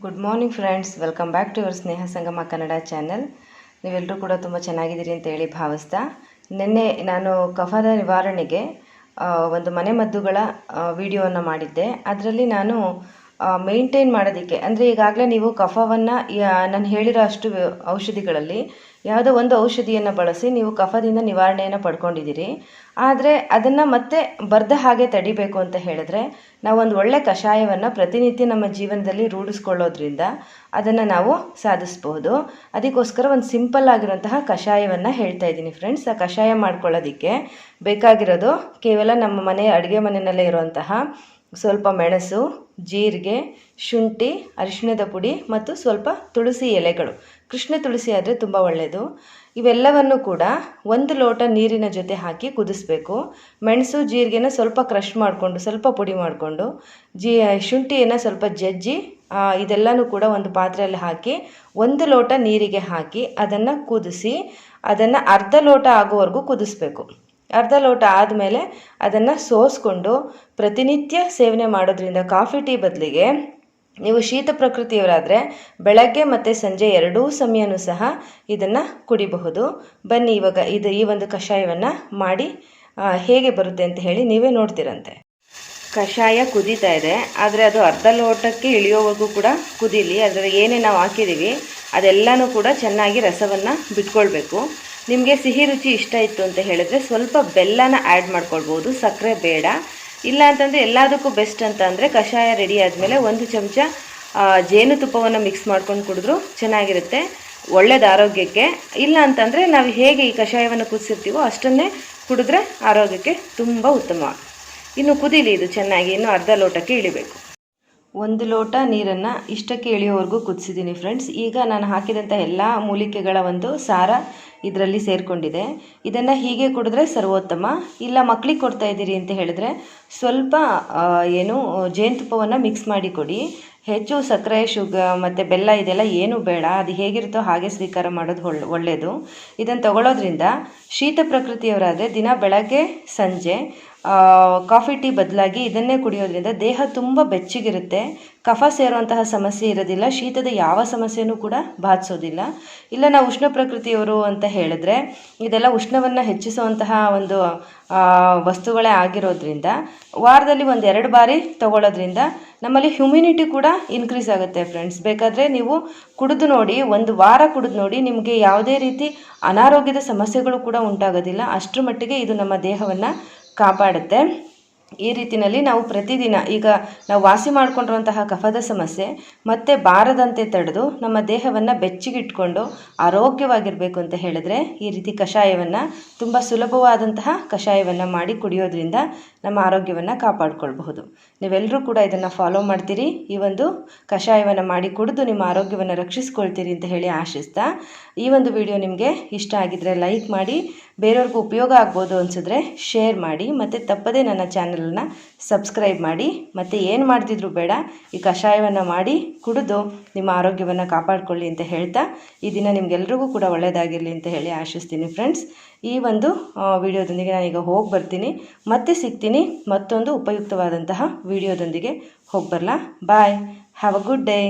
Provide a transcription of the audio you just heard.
Good morning friends welcome back to your Sneha Sangama Kannada channel ನೀವೆಲ್ಲರೂ ಕೂಡ ತುಂಬ ಚೆನ್ನಾಗಿದ್ದೀರಿ ಅಂತ ಹೇಳಿ ಭಾವಿಸ್ತಾ, ನಿನ್ನೆ ನಾನು ಕಫದ ನಿವಾರಣೆಗೆ ಒಂದು ಮನೆಮದ್ದುಗಳ ವಿಡಿಯೋವನ್ನು ಮಾಡಿದ್ದೆ. ಅದರಲ್ಲಿ ನಾನು ಮೇಂಟೈನ್ ಮಾಡೋದಕ್ಕೆ. ಅಂದರೆ ಈಗಾಗಲೇ ನೀವು ಕಫವನ್ನು ನಾನು ಹೇಳಿರೋ ಅಷ್ಟು ಔಷಧಿಗಳಲ್ಲಿ ಯಾವುದೋ ಒಂದು ಔಷಧಿಯನ್ನು ಬಳಸಿ ನೀವು ಕಫದಿಂದ ನಿವಾರಣೆಯನ್ನು ಪಡ್ಕೊಂಡಿದ್ದೀರಿ. ಆದರೆ ಅದನ್ನು ಮತ್ತೆ ಬರ್ದ ಹಾಗೆ ತಡಿಬೇಕು ಅಂತ ಹೇಳಿದ್ರೆ ನಾವೊಂದು ಒಳ್ಳೆ ಕಷಾಯವನ್ನು ಪ್ರತಿನಿತ್ಯ ನಮ್ಮ ಜೀವನದಲ್ಲಿ ರೂಢಿಸ್ಕೊಳ್ಳೋದ್ರಿಂದ ಅದನ್ನು ನಾವು ಸಾಧಿಸ್ಬೋದು ಅದಕ್ಕೋಸ್ಕರ ಒಂದು ಸಿಂಪಲ್ ಆಗಿರುವಂತಹ ಕಷಾಯವನ್ನು ಹೇಳ್ತಾ ಇದ್ದೀನಿ ಫ್ರೆಂಡ್ಸ್ ಆ ಕಷಾಯ ಮಾಡ್ಕೊಳ್ಳೋದಕ್ಕೆ ಬೇಕಾಗಿರೋದು ಕೇವಲ ನಮ್ಮ ಮನೆ ಅಡುಗೆ ಮನೆಯಲ್ಲೇ ಇರುವಂತಹ ಸ್ವಲ್ಪ ಮೆಣಸು, ಜೀರಿಗೆ, ಶುಂಠಿ, ಅರಿಶಿಣದ ಪುಡಿ ಮತ್ತು ಸ್ವಲ್ಪ ತುಳಸಿ ಎಲೆಗಳು. ಕೃಷ್ಣ ತುಳಸಿ ಆದರೆ ತುಂಬ ಒಳ್ಳೆಯದು ಇವೆಲ್ಲವನ್ನು ಕೂಡ ಒಂದು ಲೋಟ ನೀರಿನ ಜೊತೆ ಹಾಕಿ ಕುದಿಸ್ಬೇಕು. ಮೆಣಸು, ಜೀರಿಗೆನ ಸ್ವಲ್ಪ ಕ್ರಷ್ ಮಾಡಿಕೊಂಡು, ಸ್ವಲ್ಪ ಪುಡಿ ಮಾಡಿಕೊಂಡು, ಜೀ, ಶುಂಠಿಯನ್ನು ಸ್ವಲ್ಪ ಜಜ್ಜಿ ಇದೆಲ್ಲನೂ ಕೂಡ ಒಂದು ಪಾತ್ರೆಯಲ್ಲಿ ಹಾಕಿ, ಒಂದು ಲೋಟ ನೀರಿಗೆ ಹಾಕಿ ಅದನ್ನು ಕುದಿಸಿ, ಅದನ್ನು ಅರ್ಧ ಲೋಟ ಆಗೋವರೆಗೂ ಕುದಿಸ್ಬೇಕು. ಅರ್ಧ ಲೋಟ ಆದಮೇಲೆ ಅದನ್ನು ಸೋಸ್ಕೊಂಡು ಪ್ರತಿನಿತ್ಯ ಸೇವನೆ ಮಾಡೋದ್ರಿಂದ ಕಾಫಿ, ಟೀ ಬದಲಿಗೆ ನೀವು ಶೀತ ಪ್ರಕೃತಿಯವರಾದರೆ ಬೆಳಗ್ಗೆ ಮತ್ತು ಸಂಜೆ ಎರಡೂ ಸಮಯನೂ ಸಹ ಇದನ್ನು ಕುಡಿಬಹುದು. ಬನ್ನಿ ಇವಾಗ ಇದು ಈ ಒಂದು ಕಷಾಯವನ್ನು ಮಾಡಿ ಹೇಗೆ ಬರುತ್ತೆ ಅಂತ ಹೇಳಿ ನೀವೇ ನೋಡ್ತೀರಂತೆ. ಕಷಾಯ ಕುದೀತಾ ಇದೆ, ಆದರೆ ಅದು ಅರ್ಧ ಲೋಟಕ್ಕೆ ಇಳಿಯೋವರೆಗೂ ಕೂಡ ಕುದೀಲಿ. ಅದರಲ್ಲಿ ಏನೇ ನಾವು ಹಾಕಿದ್ದೀವಿ ಅದೆಲ್ಲನೂ ಕೂಡ ಚೆನ್ನಾಗಿ ರಸವನ್ನು ಬಿಟ್ಕೊಳ್ಬೇಕು. ನಿಮಗೆ ಸಿಹಿ ರುಚಿ ಇಷ್ಟ ಇತ್ತು ಅಂತ ಹೇಳಿದ್ರೆ ಸ್ವಲ್ಪ ಬೆಲ್ಲನ ಆ್ಯಡ್ ಮಾಡ್ಕೊಳ್ಬೋದು, ಸಕ್ಕರೆ ಬೇಡ. ಇಲ್ಲ ಅಂತಂದರೆ ಎಲ್ಲದಕ್ಕೂ ಬೆಸ್ಟ್ ಅಂತ ಅಂದರೆ ಕಷಾಯ ರೆಡಿ ಆದಮೇಲೆ ಒಂದು ಚಮಚ ಜೇನುತುಪ್ಪವನ್ನು ಮಿಕ್ಸ್ ಮಾಡ್ಕೊಂಡು ಕುಡಿದ್ರು ಚೆನ್ನಾಗಿರುತ್ತೆ, ಒಳ್ಳೇದು ಆರೋಗ್ಯಕ್ಕೆ. ಇಲ್ಲ ಅಂತಂದರೆ ನಾವು ಹೇಗೆ ಈ ಕಷಾಯವನ್ನು ಕುದಿಸಿರ್ತೀವೋ ಅಷ್ಟನ್ನೇ ಕುಡಿದ್ರೆ ಆರೋಗ್ಯಕ್ಕೆ ತುಂಬ ಉತ್ತಮ. ಇನ್ನು ಕುದೀಲಿ ಇದು ಚೆನ್ನಾಗಿ, ಇನ್ನು ಅರ್ಧ ಲೋಟಕ್ಕೆ ಇಳಿಬೇಕು. ಒಂದು ಲೋಟ ನೀರನ್ನು ಇಷ್ಟಕ್ಕೆ ಇಳಿಯೋವರೆಗೂ ಕುದಿಸಿದ್ದೀನಿ ಫ್ರೆಂಡ್ಸ್ ಈಗ ನಾನು ಹಾಕಿದಂಥ ಎಲ್ಲ ಮೂಲಿಕೆಗಳ ಒಂದು ಸಾರ ಇದರಲ್ಲಿ ಸೇರಿಕೊಂಡಿದೆ. ಇದನ್ನು ಹೀಗೆ ಕುಡಿದ್ರೆ ಸರ್ವೋತ್ತಮ. ಇಲ್ಲ ಮಕ್ಕಳಿಗೆ ಕೊಡ್ತಾ ಇದ್ದೀರಿ ಅಂತ ಹೇಳಿದ್ರೆ ಸ್ವಲ್ಪ ಏನು, ಜೇನುತುಪ್ಪವನ್ನು ಮಿಕ್ಸ್ ಮಾಡಿ ಕೊಡಿ. ಹೆಚ್ಚು ಸಕ್ಕರೆ, ಶುಗ ಮತ್ತು ಬೆಲ್ಲ ಇದೆಲ್ಲ ಏನೂ ಬೇಡ. ಅದು ಹೇಗಿರುತ್ತೋ ಹಾಗೆ ಸ್ವೀಕಾರ ಮಾಡೋದು ಒಳ್ಳೆ ಒಳ್ಳೆಯದು ಇದನ್ನು ತಗೊಳ್ಳೋದ್ರಿಂದ ಶೀತ ಪ್ರಕೃತಿಯವರಾದರೆ ದಿನ ಬೆಳಗ್ಗೆ, ಸಂಜೆ ಕಾಫಿ, ಟೀ ಬದಲಾಗಿ ಇದನ್ನೇ ಕುಡಿಯೋದ್ರಿಂದ ದೇಹ ತುಂಬ ಬೆಚ್ಚಗಿರುತ್ತೆ. ಕಫ ಸೇರುವಂತಹ ಸಮಸ್ಯೆ ಇರೋದಿಲ್ಲ. ಶೀತದ ಯಾವ ಸಮಸ್ಯೆನೂ ಕೂಡ ಬಾಧಿಸೋದಿಲ್ಲ. ಇಲ್ಲ, ನಾವು ಉಷ್ಣ ಪ್ರಕೃತಿಯವರು ಅಂತ ಹೇಳಿದ್ರೆ ಇದೆಲ್ಲ ಉಷ್ಣವನ್ನು ಹೆಚ್ಚಿಸುವಂತಹ ಒಂದು ವಸ್ತುಗಳೇ ಆಗಿರೋದ್ರಿಂದ, ವಾರದಲ್ಲಿ ಒಂದು ಎರಡು ಬಾರಿ ತಗೊಳ್ಳೋದ್ರಿಂದ ನಮ್ಮಲ್ಲಿ ಹ್ಯುಮಿನಿಟಿ ಕೂಡ ಇನ್ಕ್ರೀಸ್ ಆಗುತ್ತೆ ಫ್ರೆಂಡ್ಸ್ ಬೇಕಾದರೆ ನೀವು ಕುಡಿದು ನೋಡಿ, ಒಂದು ವಾರ ಕುಡಿದು ನೋಡಿ, ನಿಮಗೆ ಯಾವುದೇ ರೀತಿ ಅನಾರೋಗ್ಯದ ಸಮಸ್ಯೆಗಳು ಕೂಡ ಉಂಟಾಗೋದಿಲ್ಲ. ಅಷ್ಟರ ಮಟ್ಟಿಗೆ ಇದು ನಮ್ಮ ದೇಹವನ್ನು ಕಾಪಾಡುತ್ತೆ. ಈ ರೀತಿಯಲ್ಲಿ ನಾವು ಪ್ರತಿದಿನ ಈಗ ನಾವು ವಾಸಿ ಮಾಡಿಕೊಂಡಿರುವಂತಹ ಕಫದ ಸಮಸ್ಯೆ, ಮತ್ತೆ ಬಾರದಂತೆ ತಡೆದು ನಮ್ಮ ದೇಹವನ್ನು ಬೆಚ್ಚಿಗಿಟ್ಕೊಂಡು ಆರೋಗ್ಯವಾಗಿರಬೇಕು ಅಂತ ಹೇಳಿದ್ರೆ ಈ ರೀತಿ ಕಷಾಯವನ್ನು ತುಂಬ ಸುಲಭವಾದಂತಹ ಕಷಾಯವನ್ನು ಮಾಡಿ ಕುಡಿಯೋದ್ರಿಂದ ನಮ್ಮ ಆರೋಗ್ಯವನ್ನು ಕಾಪಾಡಿಕೊಳ್ಬಹುದು. ನೀವೆಲ್ಲರೂ ಕೂಡ ಇದನ್ನು ಫಾಲೋ ಮಾಡ್ತೀರಿ. ಈ ಒಂದು ಕಷಾಯವನ್ನು ಮಾಡಿ ಕುಡಿದು ನಿಮ್ಮ ಆರೋಗ್ಯವನ್ನು ರಕ್ಷಿಸ್ಕೊಳ್ತೀರಿ ಅಂತ ಹೇಳಿ ಆಶಿಸ್ತಾ, ಈ ಒಂದು ವಿಡಿಯೋ ನಿಮಗೆ ಇಷ್ಟ ಆಗಿದ್ರೆ ಲೈಕ್ ಮಾಡಿ, ಬೇರೆಯವ್ರಿಗೂ ಉಪಯೋಗ ಆಗ್ಬೋದು ಅನಿಸಿದ್ರೆ ಶೇರ್ ಮಾಡಿ, ಮತ್ತು ತಪ್ಪದೇ ನನ್ನ ಚಾನಲನ್ನು ಸಬ್ಸ್ಕ್ರೈಬ್ ಮಾಡಿ ಮತ್ತು ಏನು ಮಾಡ್ತಿದ್ರು ಬೇಡ, ಈ ಕಷಾಯವನ್ನು ಮಾಡಿ ಕುಡಿದು ನಿಮ್ಮ ಆರೋಗ್ಯವನ್ನು ಕಾಪಾಡಿಕೊಳ್ಳಿ ಅಂತ ಹೇಳ್ತಾ ಈ ದಿನ ನಿಮಗೆಲ್ರಿಗೂ ಕೂಡ ಒಳ್ಳೆಯದಾಗಿರಲಿ ಅಂತ ಹೇಳಿ ಆಶಿಸ್ತೀನಿ ಫ್ರೆಂಡ್ಸ್ ಈ ಒಂದು ವಿಡಿಯೋದೊಂದಿಗೆ ನಾನೀಗ ಹೋಗಿ ಬರ್ತೀನಿ. ಮತ್ತೆ ಸಿಗ್ತೀನಿ ಮತ್ತೊಂದು ಉಪಯುಕ್ತವಾದಂತಹ ವಿಡಿಯೋದೊಂದಿಗೆ ಹೋಗಿ ಬರಲಾ? Bye have a good day